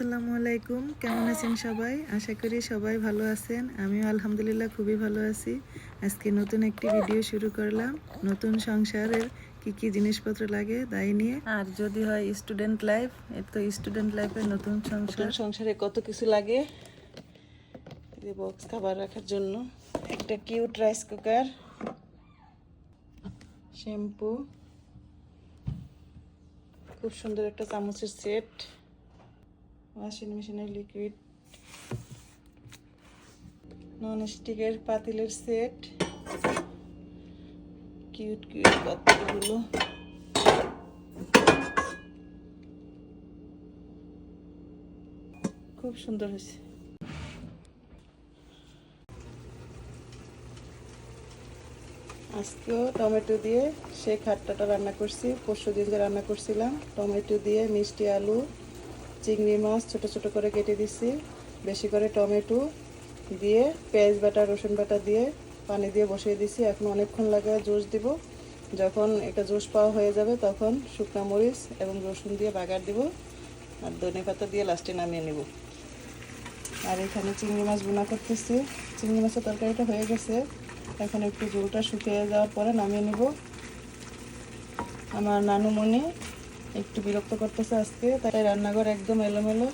আসসালামু আলাইকুম। কেমন আছেন সবাই? আশা করি সবাই ভালো আছেন। আমিও আলহামদুলিল্লাহ খুবই ভালো আছি। আজকে নতুন একটি ভিডিও শুরু করলাম। নতুন সংসারের কি কি জিনিসপত্র লাগে তাই নিয়ে। আর যদি হয় স্টুডেন্ট লাইফ এর তো স্টুডেন্ট লাইফের নতুন সংসার। সংসারে কত কিছু লাগে? বক্স খাবার রাখার জন্য। একটা কিউট রাইস কুকার শ্যাম্পু খুব সুন্দর একটা চামচের সেট ওয়াশিং মেশিনের লিকুইড নন স্টিকের পাতিলের সেট কিউট কিউট পাতিলগুলো। খুব সুন্দর হয়েছে। আজকেও টমেটো দিয়ে সেই খাট্টাটা রান্না করছি। পরশু দিন যে রান্না করছিলাম। টমেটো দিয়ে মিষ্টি আলু চিংড়ি মাছ ছোট ছোট করে কেটে দিচ্ছি বেশি করে টমেটো দিয়ে, পেঁয়াজ বাটা, রসুন বাটা দিয়ে পানি দিয়ে বসিয়ে দিছি। এখন অনেকক্ষণ লাগে জুস দিব। যখন এটা জুস পাওয়া হয়ে যাবে তখন শুকনা মরিচ এবং রসুন দিয়ে বাগার দিব আর ধনে পাতা দিয়ে লাস্টে নামিয়ে নেব। আর এখানে চিংড়ি মাছ বোনা করতেছি। চিংড়ি মাছের তরকারিটা হয়ে গেছে। এখন একটু ঝোলটা শুকিয়ে যাওয়ার পরে নামিয়ে নেব। আমার নানুমণি একটু বিরক্ত করতেছে আজকে, তাই রান্নাঘর একদম এলোমেলো।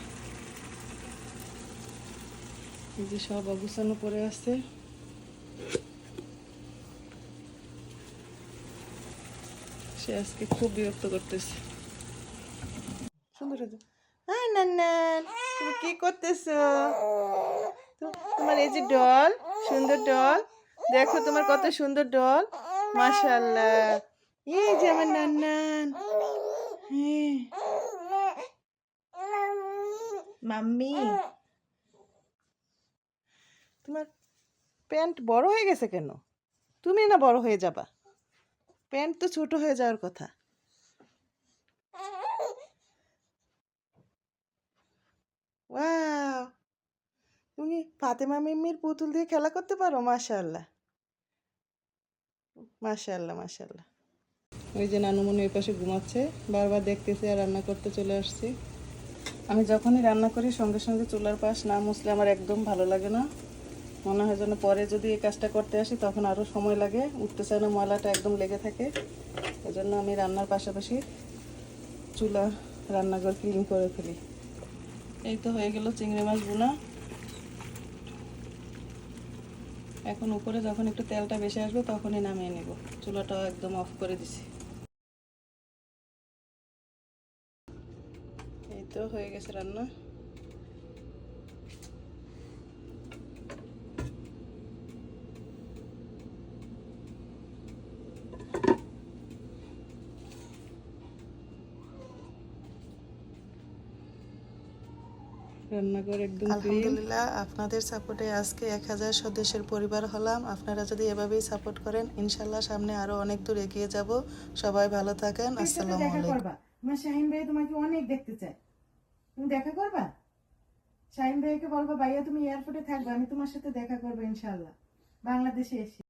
যে সব অগুছানো পড়ে আছে। সে আজকে খুব বিরক্ত করতেছে। হ্যাঁ নান্নান, তুমি কি করতেছো? তোমার এই যে ডল, সুন্দর ডল, দেখো তোমার কত সুন্দর ডল। মাশাল্লাহ এই যে আমার নান্নান। মাম্মি। তোমার প্যান্ট বড় হয়ে গেছে কেন? তুমি না বড় হয়ে যাবা। প্যান্ট তো ছোট হয়ে যাওয়ার কথা। ওয়াও! তুমি ফাতেমা মিম্মির পুতুল দিয়ে খেলা করতে পারো? মাশাল্লাহ মাশাল্লাহ মাশাল্লাহ ওই যে নানুমনি ওই পাশে ঘুমাচ্ছে, বারবার দেখতেছে আর রান্না করতে চলে আসছি। আমি যখনই রান্না করি, সঙ্গে সঙ্গে চুলার পাশ না মুছলে আমার একদম ভালো লাগে না। মনে হয় যেন পরে যদি এই কাজটা করতে আসি, তখন আরও সময় লাগে। উঠতে চায় না, ময়লাটা একদম লেগে থাকে। এই জন্য আমি রান্নার পাশাপাশি চুলা রান্নাঘর ক্লিন করে ফেলি। এই তো হয়ে গেল চিংড়ি মাছ বোনা এখন উপরে যখন একটু তেলটা বেশি আসবে, তখনই নামিয়ে নেব। চুলাটাও একদম অফ করে দিছি। তো হয়ে গেছে রান্না রান্নাঘর একদম আলহামদুলিল্লাহ আপনাদের সাপোর্টে আজকে এক হাজার সদস্যের পরিবার হলাম। আপনারা যদি এভাবেই সাপোর্ট করেন ইনশাল্লাহ সামনে আরও অনেক দূর এগিয়ে যাব। সবাই ভালো থাকেন। আসসালামু আলাইকুম। শাহিন ভাই তোমাকে অনেক দেখতে চায়। তুমি দেখা করবা? শাহিন ভাইকে বলব, ভাইয়া, তুমি এয়ারপোর্টে থাকবে, আমি তোমার সাথে দেখা করব ইনশাল্লাহ বাংলাদেশে এসে।